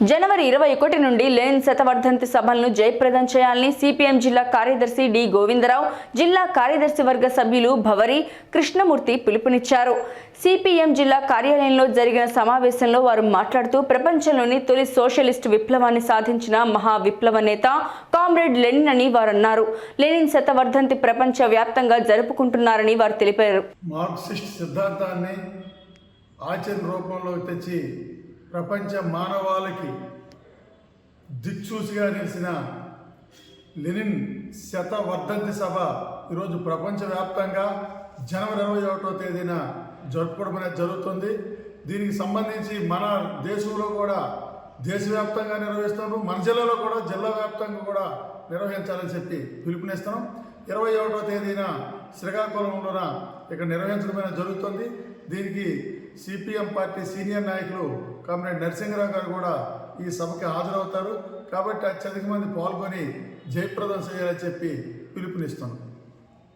జనవరి ఇరవై ఒకటి నుండి లెనిన్ శతవర్ధంతి సభలను జయప్రదం చేయాలని సిపిఎం జిల్లా కార్యదర్శి డి గోవిందరావు జిల్లా కార్యదర్శి వర్గ సభ్యులు భవరి కృష్ణమూర్తి పిలుపునిచ్చారు. సిపిఎం జిల్లా కార్యాలయంలో జరిగిన సమావేశంలో వారు మాట్లాడుతూ ప్రపంచంలోని తొలి సోషలిస్ట్ విప్లవాన్ని సాధించిన మహా విప్లవ నేత కామ్రేడ్ లెనిన్ అని వారు అన్నారు లెనిన్ శతవర్ధంతి ప్రపంచ వ్యాప్తంగా జరుపుకుంటున్నారని వారు తెలిపారు. మార్క్సిస్ట్ సిద్ధాంతాన్ని ఆచరణ తెచ్చి ప్రపంచ మానవాళికి దిక్సూచిగా నిలిచిన లెనిన్ శతవర్ధంతి సభ ఈరోజు ప్రపంచవ్యాప్తంగా జనవరి ఇరవై ఒకటో తేదీన జరుపుకోవడం అనేది జరుగుతుంది. దీనికి సంబంధించి మన దేశంలో కూడా దేశవ్యాప్తంగా నిర్వహిస్తున్నారు. మన జిల్లాలో కూడా జిల్లా వ్యాప్తంగా కూడా నిర్వహించాలని చెప్పి పిలుపునిస్తున్నాం. ఇరవై ఒకటో తేదీన శ్రీకాకుళంలోన ఇక్కడ నిర్వహించడం జరుగుతుంది. దీనికి సిపిఎం పార్టీ సీనియర్ నాయకులు కామ్రేడ్ నరసింహరావు గారు కూడా ఈ సభకి హాజరవుతారు. కాబట్టి అత్యధిక మంది పాల్గొని జయప్రదం చేయాలని చెప్పి పిలుపునిస్తున్నాం.